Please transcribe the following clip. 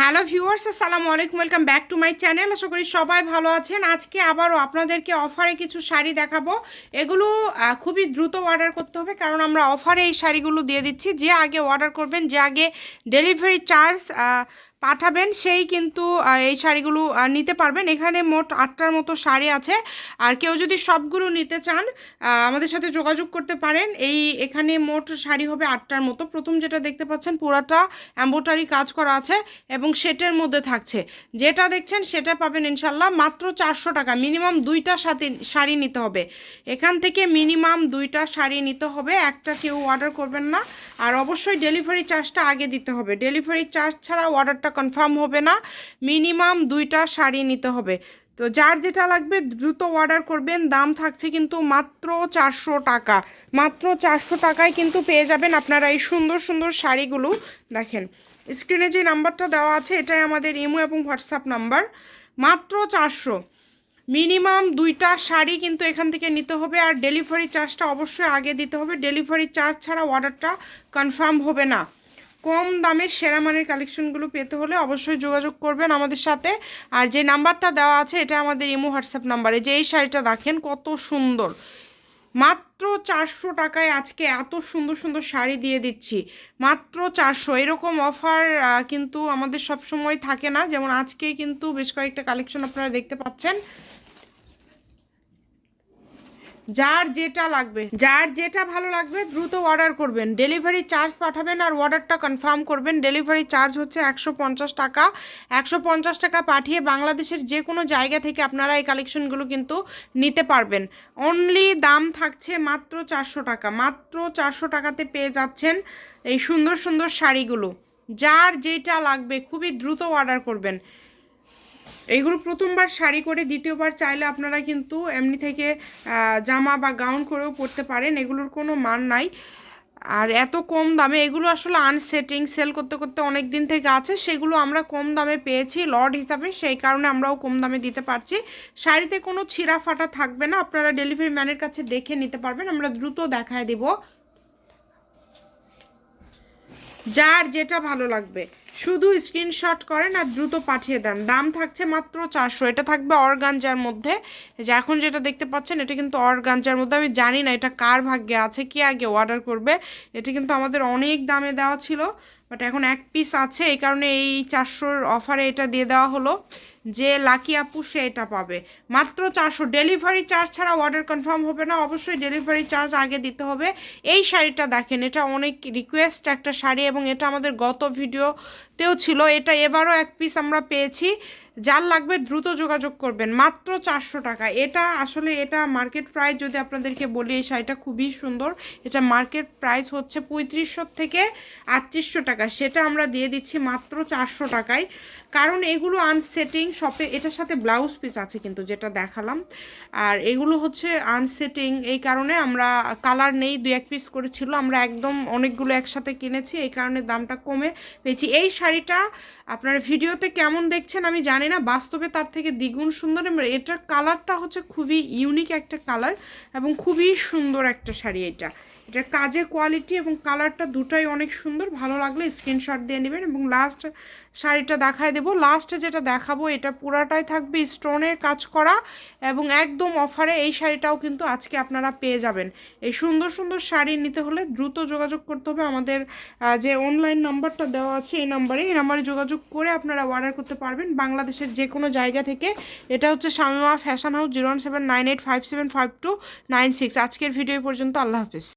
Hello viewers, আসসালামু আলাইকুম, welcome back to my channel. আশা করি সবাই ভালো আছেন। আজকে আবারও আপনাদেরকে অফারে কিছু শাড়ি দেখাবো। এগুলো খুবই দ্রুত অর্ডার করতে হবে, কারণ আমরা অফারে এই শাড়িগুলো দিয়ে দিচ্ছি। যে আগে অর্ডার করবেন, যে আগে ডেলিভারি চার্জ পাঠাবেন, সেই কিন্তু এই শাড়িগুলো নিতে পারবেন। এখানে মোট আটটার মতো শাড়ি আছে। আর কেউ যদি সবগুলো নিতে চান আমাদের সাথে যোগাযোগ করতে পারেন। এই, এখানে মোট শাড়ি হবে আটটার মতো। প্রথম যেটা দেখতে পাচ্ছেন, পুরাটা এম্বোটারি কাজ করা আছে এবং সেটের মধ্যে থাকছে। যেটা দেখছেন, সেটা পাবেন ইনশাল্লাহ মাত্র চারশো টাকা। মিনিমাম দুইটা সাথে, শাড়ি নিতে হবে। এখান থেকে মিনিমাম দুইটা শাড়ি নিতে হবে। একটা কেউ অর্ডার করবেন না। আর অবশ্যই ডেলিভারি চার্জটা আগে দিতে হবে। ডেলিভারি চার্জ ছাড়া অর্ডারটা কনফার্ম হবে না। মিনিমাম দুইটা শাড়ি নিতে হবে। তো যার যেটা লাগবে দ্রুত অর্ডার করবেন। দাম থাকছে কিন্তু মাত্র চারশো টাকা। মাত্র চারশো টাকায় কিন্তু পেয়ে যাবেন আপনারা এই সুন্দর সুন্দর শাড়িগুলো। দেখেন স্ক্রিনে যে নাম্বারটা দেওয়া আছে, এটাই আমাদের ইমো এবং হোয়াটসঅ্যাপ নাম্বার। মাত্র চারশো। মিনিমাম দুইটা শাড়ি কিন্তু এখান থেকে নিতে হবে। আর ডেলিভারি চার্জটা অবশ্যই আগে দিতে হবে। ডেলিভারি চার্জ ছাড়া অর্ডারটা কনফার্ম হবে না। কম দামে সেরা মানের কালেকশনগুলো পেতে হলে অবশ্যই যোগাযোগ করবেন আমাদের সাথে। আর যে নাম্বারটা দেওয়া আছে, এটা আমাদের ইমো হোয়াটসঅ্যাপ নাম্বারে। যে এই শাড়িটা দেখেন, কত সুন্দর। মাত্র চারশো টাকায় আজকে এত সুন্দর সুন্দর শাড়ি দিয়ে দিচ্ছি। মাত্র চারশো। এরকম অফার কিন্তু আমাদের সব সময় থাকে না। যেমন আজকে কিন্তু বেশ কয়েকটা কালেকশন আপনারা দেখতে পাচ্ছেন। যার যেটা লাগবে, যার যেটা ভালো লাগবে দ্রুত অর্ডার করবেন। ডেলিভারি চার্জ পাঠাবেন আর অর্ডারটা কনফার্ম করবেন। ডেলিভারি চার্জ হচ্ছে একশো পঞ্চাশ টাকা। একশো পঞ্চাশ টাকা পাঠিয়ে বাংলাদেশের যে কোনো জায়গা থেকে আপনারা এই কালেকশনগুলো কিন্তু নিতে পারবেন। অনলি দাম থাকছে মাত্র চারশো টাকা। মাত্র চারশো টাকাতে পেয়ে যাচ্ছেন এই সুন্দর সুন্দর শাড়িগুলো। যার যেটা লাগবে খুবই দ্রুত অর্ডার করবেন। এইগুলো প্রথমবার শাড়ি করে, দ্বিতীয়বার চাইলে আপনারা কিন্তু এমনি থেকে জামা বা গাউন করেও পরতে পারেন। এগুলোর কোনো মান নাই। আর এত কম দামে, এগুলো আসলে আনসেটিং সেল করতে করতে অনেক দিন থেকে আছে। সেগুলো আমরা কম দামে পেয়েছি লর্ড হিসাবে। সেই কারণে আমরাও কম দামে দিতে পারছি। শাড়িতে কোনো ছিঁড়া ফাটা থাকবে না। আপনারা ডেলিভারি ম্যানের কাছে দেখে নিতে পারবেন। আমরা দ্রুত দেখায় দেব। যার যেটা ভালো লাগবে। শুধু স্ক্রিনশট করেন আর দ্রুত পাঠিয়ে দেন। দাম থাকছে মাত্র চারশো। এটা থাকবে অর্গানজার মধ্যে। যে এখন যেটা দেখতে পাচ্ছেন, এটা কিন্তু অর্গানজার মধ্যে। আমি জানি না এটা কার ভাগ্যে আছে, কি আগে অর্ডার করবে। এটি কিন্তু আমাদের অনেক দামে দেওয়া ছিল বাট এখন এক পিস আছে। এই কারণে এই চারশোর অফারে এটা দিয়ে দেওয়া হলো। যে লাকি আপু সে এটা পাবে। মাত্র চারশো। ডেলিভারি চার্জ ছাড়া অর্ডার কনফার্ম হবে না। অবশ্যই ডেলিভারি চার্জ আগে দিতে হবে। এই শাড়িটা দেখেন, এটা অনেক রিকোয়েস্ট একটা শাড়ি এবং এটা আমাদের গত ভিডিওতেও ছিল। এটা এবারও এক পিস আমরা পেয়েছি। যার লাগবে দ্রুত যোগাযোগ করবেন। মাত্র চারশো টাকা। এটা আসলে এটা মার্কেট প্রাইস যদি আপনাদেরকে বলি, এই শাড়িটা খুবই সুন্দর। এটা মার্কেট প্রাইস হচ্ছে পঁয়ত্রিশশো থেকে আটত্রিশশো টাকা। সেটা আমরা দিয়ে দিচ্ছি মাত্র চারশো টাকায়। কারণ এগুলো আনসেটিং শপে, এটার সাথে ব্লাউজ পিস আছে কিন্তু যেটা দেখালাম। আর এগুলো হচ্ছে আনসেটিং, এই কারণে আমরা কালার নেই দু এক পিস করেছিল আমরা একদম অনেকগুলো একসাথে কিনেছি, এই কারণে দামটা কমে পেয়েছি। এই শাড়িটা আপনারা ভিডিওতে কেমন দেখছেন আমি জানি না, বাস্তবে তার থেকে দ্বিগুণ সুন্দর এটার কালারটা হচ্ছে খুবই ইউনিক একটা কালার এবং খুবই সুন্দর একটা শাড়ি এটা। এটার কাজের কোয়ালিটি এবং কালারটা দুটাই অনেক সুন্দর, ভালো লাগলে স্ক্রিনশট দিয়ে নেবেন এবং লাস্ট শাড়িটা দেখায় দেবো। লাস্টে যেটা দেখাবো, এটা পুরাটাই থাকবে স্টোনের কাজ করা এবং একদম অফারে এই শাড়িটাও কিন্তু আজকে আপনারা পেয়ে যাবেন। এই সুন্দর সুন্দর শাড়ি নিতে হলে দ্রুত যোগাযোগ করতে হবে। আমাদের যে অনলাইন নাম্বারটা দেওয়া আছে এই নাম্বারে এই নাম্বারে যোগাযোগ করে আপনারা অর্ডার করতে পারবেন। বাংলাদেশের যে কোনো জায়গা থেকে। এটা হচ্ছে Shamima fashion house zero one seven nine eight five seven five two nine six আজকের ভিডিও পর্যন্ত, আল্লাহ হাফিজ।